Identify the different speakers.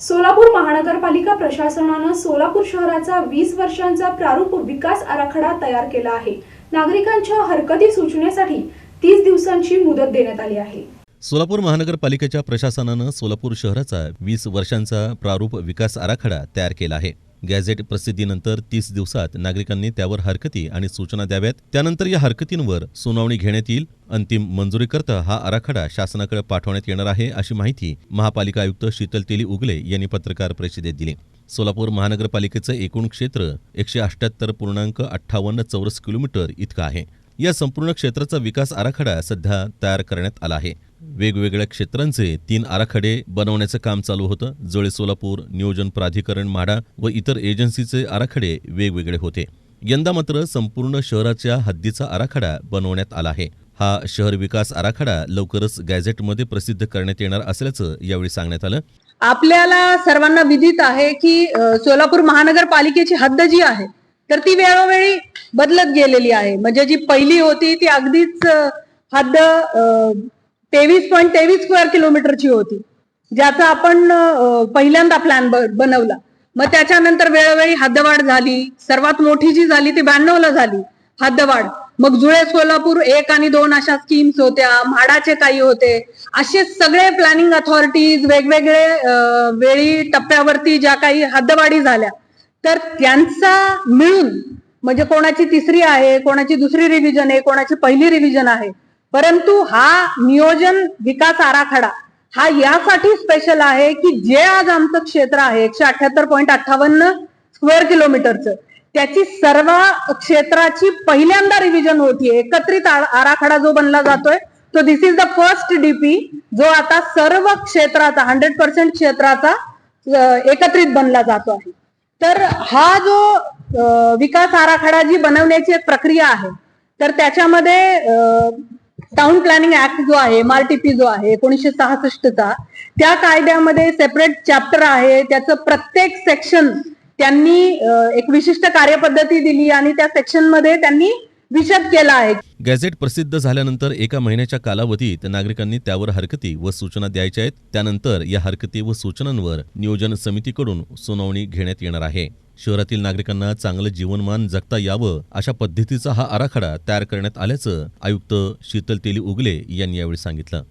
Speaker 1: सोलापूर महानगरपालिका प्रशासनानं सोलापूर शहराचा वीस वर्षांचा प्रारूप विकास आराखडा तयार केला आहे. नागरिकांच्या हरकती सूचनेसाठी तीस दिवसांची मुदत देण्यात आली आहे.
Speaker 2: सोलापूर महानगरपालिकेच्या प्रशासनानं सोलापूर शहराचा वीस वर्षांचा प्रारूप विकास आराखडा तयार केला आहे. गॅझेट प्रसिद्धीनंतर तीस दिवसात नागरिकांनी त्यावर हरकती आणि सूचना द्याव्यात. त्यानंतर या हरकतींवर सुनावणी घेण्यात येईल. अंतिम मंजुरीकरता हा आराखडा शासनाकडे पाठवण्यात येणार आहे अशी माहिती महापालिका आयुक्त शीतल तेली उगले यांनी पत्रकार परिषदेत दिली. सोलापूर महानगरपालिकेचं एकूण क्षेत्र एकशे अठ्याहत्तर पूर्णांक अठ्ठावन्न चौरस किलोमीटर इतकं आहे. या संपूर्ण क्षेत्राचा विकास आराखडा सध्या तयार करण्यात आला आहे. वेगवेगळ्या क्षेत्रांचे तीन आराखडे बनवण्याचं काम चालू होतं. जुळे सोलापूर नियोजन प्राधिकरण म्हाडा व इतर एजन्सीचे आराखडे वेगवेगळे होते. यंदा मात्र संपूर्ण शहराच्या हद्दीचा आराखडा बनवण्यात आला आहे. हा शहर विकास आराखडा लवकरच गॅझेटमध्ये प्रसिद्ध करण्यात येणार असल्याचं यावेळी सांगण्यात आलं.
Speaker 3: आपल्याला सर्वांना विदित आहे की सोलापूर महानगरपालिकेची हद्द जी आहे तर ती वेळोवेळी बदलत गेलेली आहे. म्हणजे जी पहिली होती ती अगदीच हद्द तेवीस पॉईंट तेवीस स्क्वेअर किलोमीटरची होती ज्याचा आपण पहिल्यांदा प्लॅन बनवला. मग त्याच्यानंतर वेळोवेळी हद्दवाढ झाली सर्वात मोठी जी झाली ती ब्याण्णवला झाली हद्दवाढ. मग जुळे सोलापूर एक आणि दोन अशा स्कीम्स होत्या म्हाडाचे काही होते असे सगळे प्लॅनिंग अथॉरिटीज वेगवेगळे वेळी टप्प्यावरती ज्या काही हद्दवाढी झाल्या तर त्यांचा मिळून म्हणजे कोणाची तिसरी आहे कोणाची दुसरी रिव्हिजन आहे कोणाची पहिली रिव्हिजन आहे परंतु हा नियोजन विकास आराखडा हा यासाठी स्पेशल आहे की जे आज आमचं क्षेत्र आहे एकशे अठ्याहत्तर पॉईंट अठ्ठावन्न स्क्वेअर किलोमीटरचं त्याची सर्व क्षेत्राची पहिल्यांदा रिव्हिजन होतीये. एकत्रित आराखडा जो बनला जातोय तो this is the first DP जो आता सर्व क्षेत्राचा हंड्रेड पर्सेंट क्षेत्राचा एकत्रित बनला जातो आहे. तर हा जो विकास आराखडा जी बनवण्याची एक प्रक्रिया आहे तर त्याच्यामध्ये टाउन प्लॅनिंग ऍक्ट जो आहे एमआरटीपी जो आहे एकोणीसशे सहासष्टचा त्या कायद्यामध्ये सेपरेट चॅप्टर आहे. त्याचं प्रत्येक सेक्शन त्यांनी एक विशिष्ट कार्यपद्धती दिली आणि त्या सेक्शनमध्ये त्यांनी विशद केला आहे.
Speaker 2: गॅझेट प्रसिद्ध झाल्यानंतर एका महिन्याच्या कालावधीत नागरिकांनी त्यावर हरकती व सूचना द्यायच्या आहेत. त्यानंतर या हरकती व सूचनांवर नियोजन समितीकडून सुनावणी घेण्यात येणार आहे. शहरातील नागरिकांना चांगलं जीवनमान जगता यावं अशा पद्धतीचा हा आराखडा तयार करण्यात आल्याचं आयुक्त शीतल तेली उगले यांनी यावेळी सांगितलं.